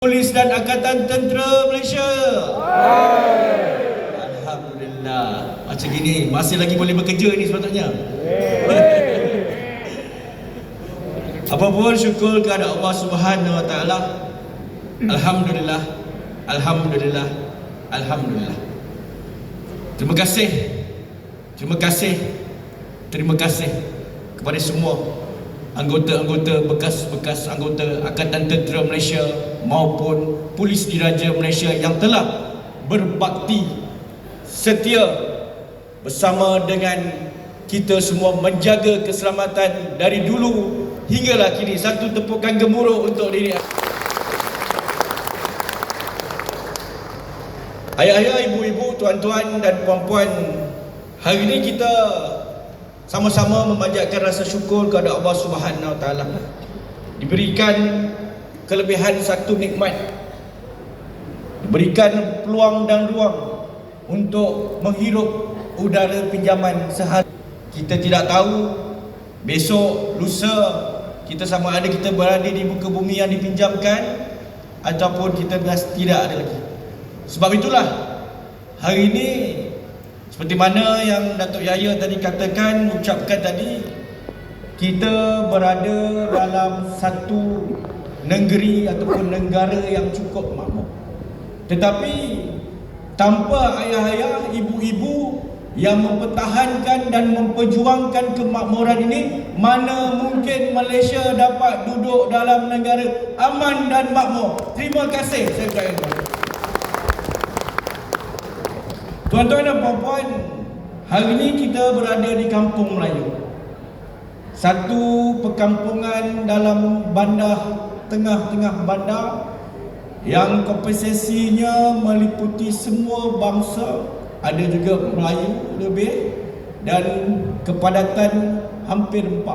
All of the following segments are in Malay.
Polis dan Angkatan Tentera Malaysia. Alhamdulillah. Macam gini, masih lagi boleh bekerja ni sepatutnya. Apa pun syukur kepada Allah Subhanahu Wa Taala. Alhamdulillah. Alhamdulillah. Alhamdulillah. Terima kasih. Terima kasih. Terima kasih kepada semua anggota-anggota bekas-bekas anggota Angkatan Tentera Malaysia maupun Polis Diraja Malaysia yang telah berbakti setia bersama dengan kita semua menjaga keselamatan dari dulu hinggalah kini. Satu tepukan gemuruh untuk diri Ayah-ayah, ibu-ibu, tuan-tuan dan puan-puan Hari ini kita sama-sama memanjatkan rasa syukur kepada Allah Subhanahu Taala. Diberikan kelebihan satu nikmat. Diberikan peluang dan ruang untuk menghirup udara pinjaman sehari. Kita tidak tahu besok lusa kita sama ada kita berada di muka bumi yang dipinjamkan ataupun kita tidak ada lagi. Sebab itulah hari ini seperti mana yang Datuk Yahya tadi katakan, ucapkan tadi Kita berada dalam satu negeri ataupun negara yang cukup makmur. Tetapi tanpa ayah-ayah, ibu-ibu yang mempertahankan dan memperjuangkan kemakmuran ini Mana mungkin Malaysia dapat duduk dalam negara aman dan makmur. Terima kasih saya ucapkan Tuan-tuan dan puan-puan, hari ini kita berada di Kampung Melayu. Satu perkampungan dalam bandar tengah-tengah bandar yang komposisinya meliputi semua bangsa, ada juga Melayu lebih dan kepadatan hampir 40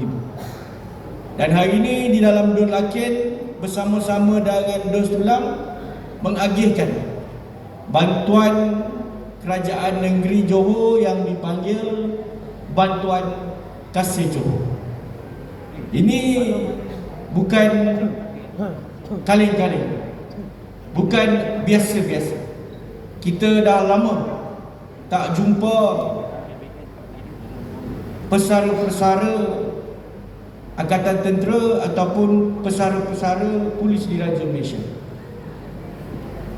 ribu. Dan hari ini di dalam Dun Lakin bersama-sama dengan Dun Sulam mengagihkan bantuan kerajaan negeri Johor yang dipanggil bantuan kasih Johor. Ini bukan kaling-kaling. Bukan biasa-biasa. Kita dah lama tak jumpa pesara-pesara Angkatan Tentera ataupun pesara-pesara Polis Diraja Malaysia.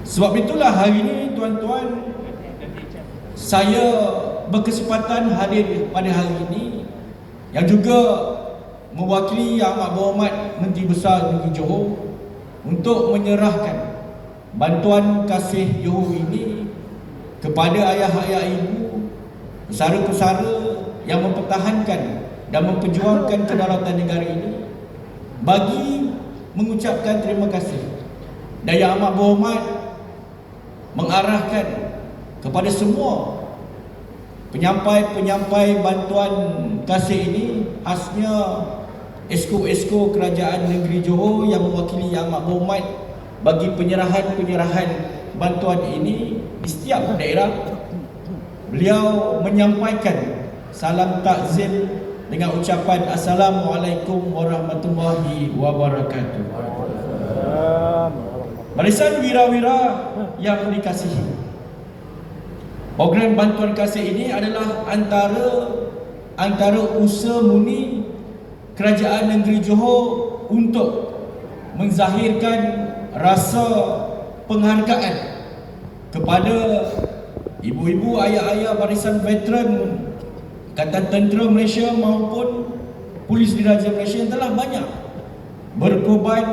Sebab itulah hari ini tuan-tuan saya berkesempatan hadir pada hari ini yang juga mewakili Yang Amat Berhormat Menteri Besar Negeri Johor untuk menyerahkan bantuan kasih Johor ini kepada ayah-ayah ibu, pesara-pesara yang mempertahankan dan memperjuangkan kedaulatan negara ini bagi mengucapkan terima kasih. Dan Yang Amat Berhormat mengarahkan kepada semua penyampai-penyampai bantuan kasih ini khasnya esko-esko kerajaan negeri Johor yang mewakili Yang Amat Berhormat bagi penyerahan-penyerahan bantuan ini di setiap daerah beliau menyampaikan salam takzim dengan ucapan Assalamualaikum warahmatullahi wabarakatuh. Barisan wira-wira yang dikasihi Program bantuan kasih ini adalah antara antara usaha muni kerajaan negeri Johor untuk menzahirkan rasa penghargaan kepada ibu-ibu ayah-ayah barisan veteran Angkatan Tentera Malaysia maupun Polis Diraja Malaysia yang telah banyak berkorban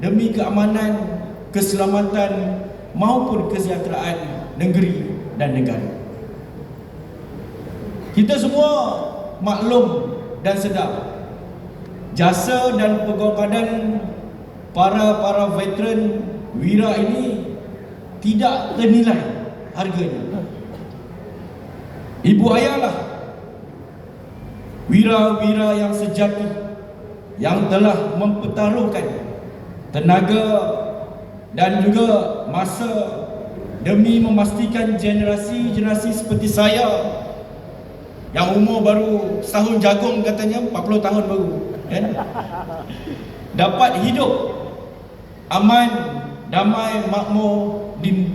demi keamanan, keselamatan maupun kesejahteraan negeri dan negara. Kita semua maklum dan sedar jasa dan pengorbanan para-para veteran wira ini tidak ternilai harganya. Ibu ayahlah wira-wira yang sejati yang telah mempertaruhkan tenaga dan juga masa demi memastikan generasi-generasi seperti saya yang umur baru setahun jagung katanya 40 tahun baru kan? Dapat hidup aman, damai, makmur di